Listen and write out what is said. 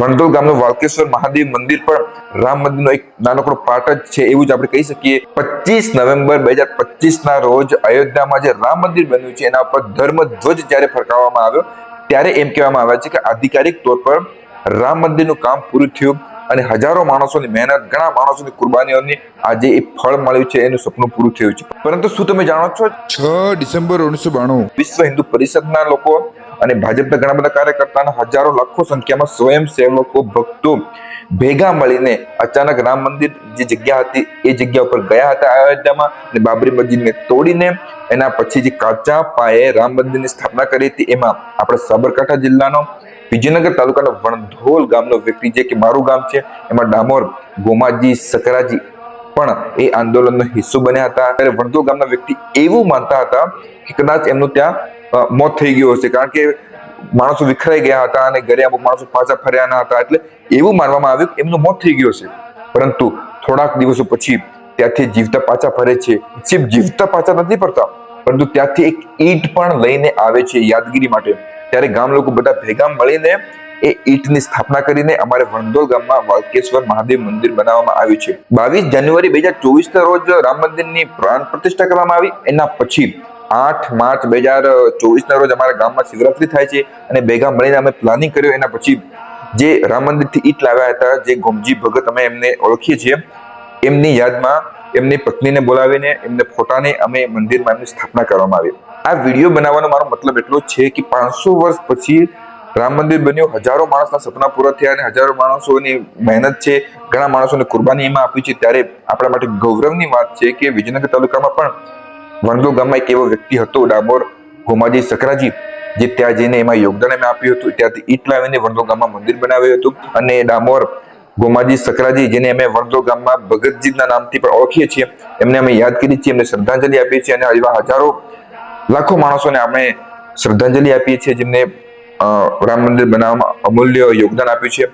વણધોલ ગામનું વાલકેશ્વર મહાદેવ મંદિર પણ રામ મંદિરનો એક નાનકડો પાર્ટ જ છે એવું જ આપણે કહી શકીએ. પચીસ નવેમ્બર બે હજાર પચીસ ના રોજ અયોધ્યામાં જે રામ મંદિર બન્યું છે, એના ઉપર ધર્મ ધ્વજ જ્યારે ફરકાવવામાં આવ્યો, ત્યારે એમ કહેવામાં આવે છે કે આધિકારિક તોર પર રામ મંદિરનું કામ પૂરું થયું. અને હજારો માણસોની મહેનત ઘણા માણસોની કુરબાનીઓની આજે એ ફળ મળ્યું છે એનું સપનું પૂરું થયું છે. પરંતુ શું તમે જાણો છો? છ ડિસેમ્બર ઓગણીસો બાણું. વિશ્વ હિન્દુ પરિષદના લોકો અને ભાજપના ઘણા બધા કાર્યકર્તાના હજારો લાખો સંખ્યામાં સ્વયંસેવકો ભક્તો ભેગા મળીને અચાનક રામ મંદિર જે જગ્યા હતી એ જગ્યા ઉપર ગયા હતા અયોધ્યામાં અને બાબરી મસ્જિદને તોડીને એના પછી જે કાચા પાયે રામ મંદિરની સ્થાપના કરી હતી એમાં આપણે સાબરકાંઠા જિલ્લાનો વિજયનગર તાલુકાના વણધોલ ગામનો વ્યક્તિ જે કે મારું ગામ છે. એમાં ડામોર, ગોમાજી, સકરાજી પણ એ આંદોલનનો હિસ્સો બન્યા હતા. ત્યારે વણધોલ ગામના વ્યક્તિ એવું માનતા હતા કે કદાચ એમનું ત્યાં મોત થઈ ગયું હશે. કારણ કે માણસો વિખરાઈ ગયા હતા અને ઘરે અમુક માણસો પાછા ફર્યા ન હતા. એટલે એવું માનવામાં આવ્યું કે એમનું મોત થઈ ગયું હશે. પરંતુ થોડાક દિવસો પછી ત્યાંથી જીવતા પાછા ફરે છે. જીવતા પાછા નથી ફરતા, પરંતુ ત્યાંથી એક ઈંટ પણ લઈને આવે છે યાદગીરી માટે. ત્યારે ગામ લોકો બધા ભેગા મળીને એ ઈંટની સ્થાપના કરીને અમારે વણદોલ ગામમાં વાલકેશ્વર મહાદેવ મંદિર બનાવવામાં આવ્યું છે. બાવીસ જાન્યુઆરી બે હજાર ચોવીસ ના રોજ રામ મંદિરની પ્રાણ પ્રતિષ્ઠા કરવામાં આવી. એના પછી આઠ માર્ચ બે હજાર ચોવીસ ના રોજ અમારા ગામમાં શિવરાત્રી થાય છે અને ભેગા મળીને અમે પ્લાનિંગ કર્યું. એના પછી જે રામ મંદિરથી ઈટ લાવ્યા હતા, જે ગોમજી ભગત અમે એમને ઓળખીએ છીએ, એમની યાદમાં એમની પત્નીને બોલાવીને એમને ફોટાને અમે મંદિરમાં એમની સ્થાપના કરવામાં આવી. આ વીડિયો બનાવવાનો મારો મતલબ એટલો છે કે પાંચસો વર્ષ પછી રામ મંદિર બન્યું, હજારો માણસના સપના પૂરા થયા અને હજારો માણસોની મહેનત છે, ઘણા માણસોને કુરબાની એમાં આપી છે. ત્યારે આપણા માટે ગૌરવની વાત છે કે વિજયનગર તાલુકામાં પણ વણદો ગામમાં એક એવો વ્યક્તિ હતો, ડામોર ગોમાજી સકરાજી જે ત્યાં જઈને એમાં યોગદાન એમ આપ્યું હતું. ત્યાંથી ઈટ લાવીને વણદો ગામમાં મંદિર બનાવ્યું હતું અને ડામોર ગોમાજી સકરાજી જેને અમે વણદો ગામમાં ભગતજીના નામથી પણ ઓળખીએ છીએ, એમને અમે યાદ કરી છીએ, એમને શ્રદ્ધાંજલિ આપીએ છીએ અને એવા હજારો લાખો માણસોને આપણે શ્રદ્ધાંજલિ આપીએ છીએ જેમને રામ મંદિર બનાવવામાં અમૂલ્ય યોગદાન આપ્યું છે.